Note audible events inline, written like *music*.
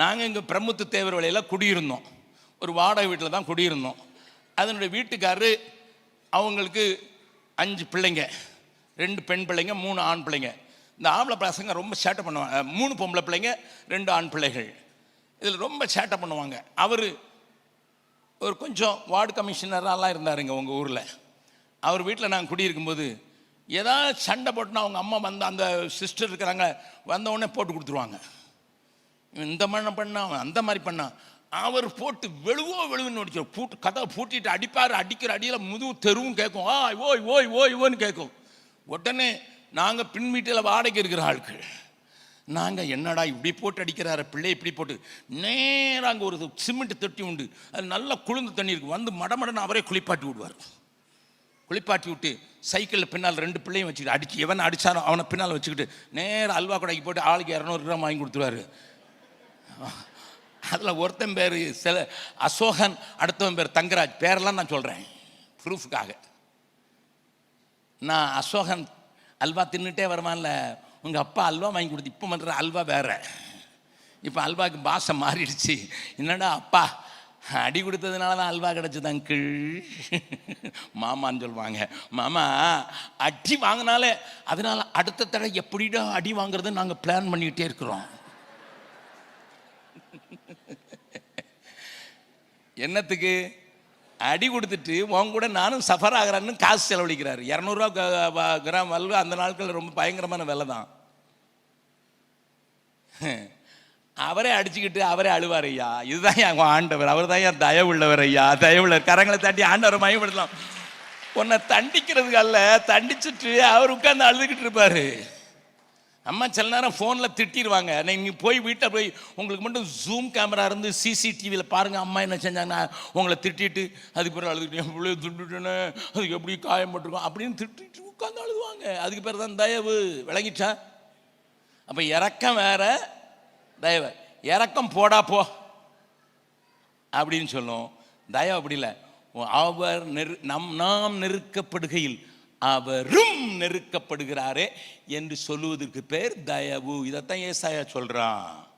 நாங்கள் இங்கே பிரமுத்து தேவர் வழியில் குடியிருந்தோம். ஒரு வாடகை வீட்டில் தான் குடியிருந்தோம். அதனுடைய வீட்டுக்காரரு அவங்களுக்கு அஞ்சு பிள்ளைங்க. ரெண்டு பெண் பிள்ளைங்க மூணு ஆண் பிள்ளைங்க. இந்த ஆம்பளை பசங்க ரொம்ப சேட்டை பண்ணுவாங்க. மூணு பொம்பளை பிள்ளைங்க ரெண்டு ஆண் பிள்ளைகள். இதில் ரொம்ப சேட்டை பண்ணுவாங்க. அவர் ஒரு கொஞ்சம் வார்டு கமிஷனரெல்லாம் இருந்தாருங்க உங்கள் ஊரில். அவர் வீட்டில் நாங்கள் குடியிருக்கும்போது ஏதாவது சண்டை போட்டுனா அவங்க அம்மா வந்து அந்த சிஸ்டர் இருக்கிறாங்க வந்தவுடனே போட்டு கொடுத்துருவாங்க. இந்த மாதிரி பண்ணான் அவன் அந்த மாதிரி பண்ணான் அவர் போட்டு வெளுவோ வெளுவுன்னு அடிச்சு பூட்டு கதவை பூட்டிட்டு அடிப்பார் அடிக்கிற அடியில் முதுகு தெருவும் கேட்கும் ஆ ஓய் ஓய் ஓய் ஓன்னு கேட்கும் உடனே நாங்கள் பின் வீட்டில் வாடகை இருக்கிற ஆட்கள். நாங்கள் என்னடா இப்படி போட்டு அடிக்கிறார பிள்ளை இப்படி போட்டு. நேராக அங்கே ஒரு சிமெண்ட் தொட்டி உண்டு. அது நல்லா குளிர்ந்து தண்ணி இருக்கு. வந்து மடமடன்னு அவரே குளிப்பாட்டி விடுவார். குளிப்பாட்டி விட்டு சைக்கிளில் பின்னால் ரெண்டு பிள்ளையும் வச்சுக்கிட்டு அடிச்சு எவன் அடித்தாரோ அவனை பின்னால் வச்சுக்கிட்டு நேராக அல்வா கடைக்கு போட்டு ஆளுக்கு இரநூறு கிராம் வாங்கி கொடுத்துருவாரு. *laughs* அதில் ஒருத்தன் பேர் சில அசோகன் அடுத்தவன் பேர் தங்கராஜ். பேரெல்லாம் நான் சொல்கிறேன் ப்ரூஃபுக்காக நான் அசோகன் அல்வா தின்னுட்டே வருவான்ல உங்கள் அப்பா அல்வா வாங்கி கொடுத்து இப்போ பண்ணுற அல்வா வேறு. இப்போ அல்வாக்கு பாஷை மாறிடுச்சு. என்னடா அப்பா அடி கொடுத்ததுனால தான் அல்வா கிடச்சிதான் அங்கிள்? *laughs* மாமான்னு சொல்லுவாங்க. மாமா அடி வாங்கினாலே அதனால் அடுத்த தடவை எப்படிடா அடி வாங்குறதுன்னு நாங்கள் பிளான் பண்ணிக்கிட்டே இருக்கிறோம். என்னத்துக்கு? அடி கொடுத்துட்டு உன் கூட நானும் சஃபர் ஆகிறேன்னு காசு செலவழிக்கிறார். இரநூறுவா கிராம் அல்வா அந்த நாட்களில் ரொம்ப பயங்கரமான விலை தான். *laughs* அவரே அடிச்சுக்கிட்டு அவரே அழுவார் ஐயா இதுதான் என் ஆண்டவர். அவர் தான் என் தயவுள்ளவர் ஐயா. தயவுள்ளவர். கரங்களை தாண்டி ஆண்டவரை மயப்படுத்தலாம் உன்னை தண்டிக்கிறதுக்கு அல்ல தண்டிச்சுட்டு அவர் உட்கார்ந்து அழுதுகிட்டு இருப்பாரு. அம்மா சில நேரம் ஃபோனில் திட்டிடுவாங்க நீங்கள் போய் வீட்டில் போய் உங்களுக்கு மட்டும் ஜூம் கேமரா இருந்து சிசிடிவியில் பாருங்கள் அம்மா என்ன செஞ்சாங்கன்னா உங்களை திட்டிட்டு அதுக்கு பிறகு அழுது எவ்வளோ பிள்ளைய திட்டுட்டேனே அதுக்கு எப்படி காயப்பட்டிருக்கோம் அப்படின்னு திட்டிட்டு உட்காந்து அழுதுவாங்க அதுக்கு பேர் தான் தயவு. விளங்கிச்சா அப்போ இறக்கம் வேற தயவு. இறக்கம் போடா போ. அப்படின்னு சொல்லும். தயவு அப்படி இல்லை. அவர் நெரு நம் நாம் நெருக்கப்படுகையில் அவரும் நெருக்கப்படுகிறாரே என்று சொல்லுவதற்கு பேர் தயவு. இதைத்தான் ஏசாயா சொல்கிறான்